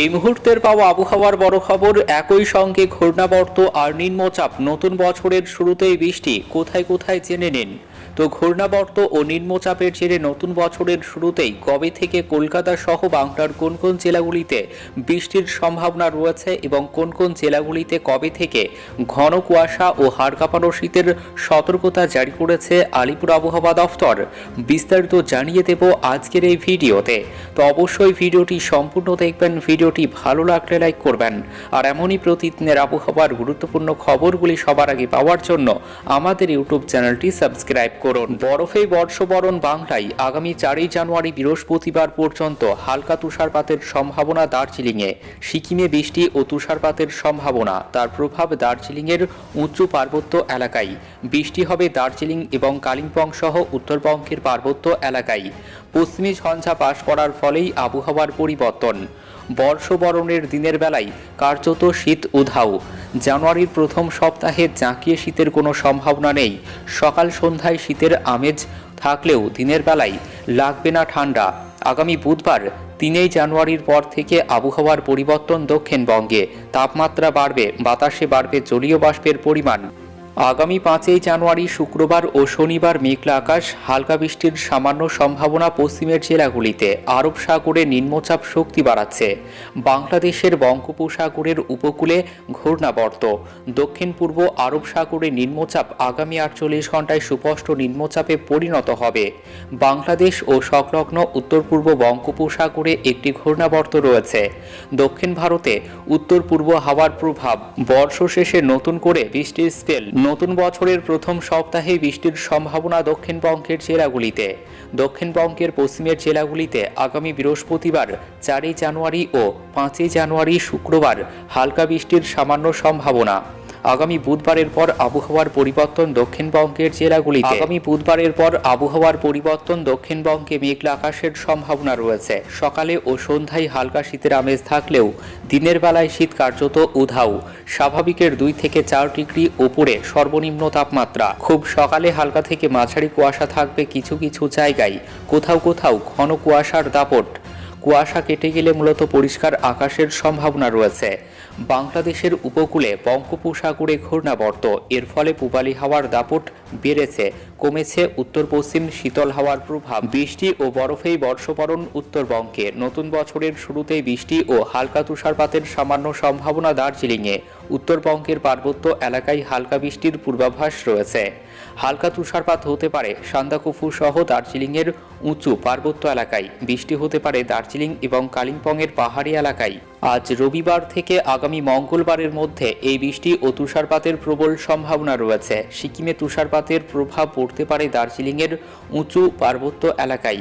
এই মুহূর্তের পাওয়া আবহাওয়ার বড় খবর, একই সঙ্গে ঘূর্ণাবর্ত আর নিম্নচাপ। নতুন বছরের শুরুতেই বৃষ্টি। কোথায় কোথায় জেনে নিন। তো ঘূর্ণাবর্ত ও নিম্নচাপের জেরে নতুন বছরের শুরুতেই কবে থেকে কলকাতা সহ বাংলার কোন কোন জেলাগুলিতে বৃষ্টির সম্ভাবনা রয়েছে এবং কোন কোন জেলাগুলিতে কবে থেকে ঘন কুয়াশা ও হাড় কাঁপানো শীতের সতর্কতা জারি করেছে আলিপুর আবহাওয়া দফতর, বিস্তারিত জানিয়ে দেব আজকের এই ভিডিওতে। তো অবশ্যই ভিডিওটি সম্পূর্ণ দেখবেন, ভিডিওটি ভালো লাগলে লাইক করবেন। আর এমনই প্রতিদিনের আবহাওয়ার গুরুত্বপূর্ণ খবরগুলি সবার আগে পাওয়ার জন্য আমাদের ইউটিউব চ্যানেলটি সাবস্ক্রাইব করুন। বরফে বর্ষবরণ বাংলায় আগামী চারই জানুয়ারি বৃহস্পতিবার পর্যন্ত হালকা তুষারপাতের সম্ভাবনা দার্জিলিংয়ে, সিকিমে বৃষ্টি ও তুষারপাতের সম্ভাবনা, তার প্রভাব দার্জিলিংয়ের উঁচু পার্বত্য এলাকায়। বৃষ্টি হবে দার্জিলিং এবং কালিম্পং সহ উত্তরবঙ্গের পার্বত্য এলাকায়। পশ্চিমী ঝঞ্ঝা পাশ করার ফলেই আবহাওয়ার পরিবর্তন। বর্ষবরণের দিনের বেলায় কার্যত শীত উধাও। জানুয়ারির প্রথম সপ্তাহে জাঁকিয়ে শীতের কোনো সম্ভাবনা নেই। সকাল সন্ধ্যায় শীতের আমেজ থাকলেও দিনের বেলায় লাগবে না ঠান্ডা। আগামী বুধবার তিনই জানুয়ারির পর থেকে আবহাওয়ার পরিবর্তন দক্ষিণবঙ্গে। তাপমাত্রা বাড়বে, বাতাসে বাড়বে জলীয় বাষ্পের পরিমাণ। আগামী পাঁচই জানুয়ারি শুক্রবার ও শনিবার মেঘলা আকাশ, হালকা বৃষ্টির সামান্য সম্ভাবনা পশ্চিমের জেলাগুলিতে। আরব সাগরে নিম্নচাপ শক্তি বাড়াচ্ছে। বাংলাদেশের বঙ্গোপসাগরের উপকূলে ঘূর্ণাবর্ত। দক্ষিণ পূর্ব আরব সাগরে নিম্নচাপ আগামী আটচল্লিশ ঘন্টায় সুস্পষ্ট নিম্নচাপে পরিণত হবে। বাংলাদেশ ও সংলগ্ন উত্তর পূর্ব বঙ্গোপসাগরে একটি ঘূর্ণাবর্ত রয়েছে। দক্ষিণ ভারতে উত্তর পূর্ব হাওয়ার প্রভাব। বর্ষ শেষে নতুন করে বৃষ্টির স্পেল নতুন বছরের প্রথম সপ্তাহে বৃষ্টির সম্ভাবনা দক্ষিণবঙ্গের জেলাগুলিতে। দক্ষিণবঙ্গের পশ্চিমের জেলাগুলিতে আগামী বৃহস্পতিবার চারই জানুয়ারি ও পাঁচই জানুয়ারি শুক্রবার হালকা বৃষ্টির সামান্য সম্ভাবনা। আগামী বুধবারের পর আবহাওয়ার পরিবর্তন দক্ষিণবঙ্গের জেলাগুলিতে। আগামী বুধবারের পর আবহাওয়ার পরিবর্তন দক্ষিণবঙ্গে মেঘলা আকাশের সম্ভাবনা রয়েছে। সকালে ও সন্ধ্যায় হালকা শীতের আমেজ থাকলেও দিনের বেলায় শীত কার্যত উধাও। স্বাভাবিকের দুই থেকে চার ডিগ্রি ওপরে সর্বনিম্ন তাপমাত্রা। খুব সকালে হালকা থেকে মাঝারি কুয়াশা থাকবে কিছু কিছু জায়গায়। কোথাও কোথাও ঘন কুয়াশার দাপট কুয়াশা কেটে গেলে মূলত পরিষ্কার আকাশের সম্ভাবনা রয়েছে। বাংলাদেশের উপকূলে বঙ্গোপসাগরে ঘূর্ণাবর্ত, এর ফলে পূবালি হাওয়ার দাপট বেড়েছে। কমেছে উত্তর পশ্চিম শীতল হাওয়ার প্রভাব। বৃষ্টি ও বরফেই বর্ষবরণ উত্তরবঙ্গে। নতুন বছরের শুরুতেই বৃষ্টি ও হালকা তুষারপাতের সামান্য সম্ভাবনা দার্জিলিংয়ে। উত্তরবঙ্গের পার্বত্য এলাকায় হালকা বৃষ্টির পূর্বাভাস রয়েছে। হালকা তুষারপাত হতে পারে সান্দাকুফু সহ দার্জিলিংয়ের উঁচু পার্বত্য এলাকায়। বৃষ্টি হতে পারে দার্জিলিং এবং কালিম্পংয়ের পাহাড়ি এলাকায়। আজ রবিবার থেকে আগামী মঙ্গলবারের মধ্যে এই বৃষ্টি ও তুষারপাতের প্রবল সম্ভাবনা রয়েছে। সিকিমে তুষারপাতের প্রভাব পড়তে পারে দার্জিলিংয়ের উঁচু পার্বত্য এলাকায়।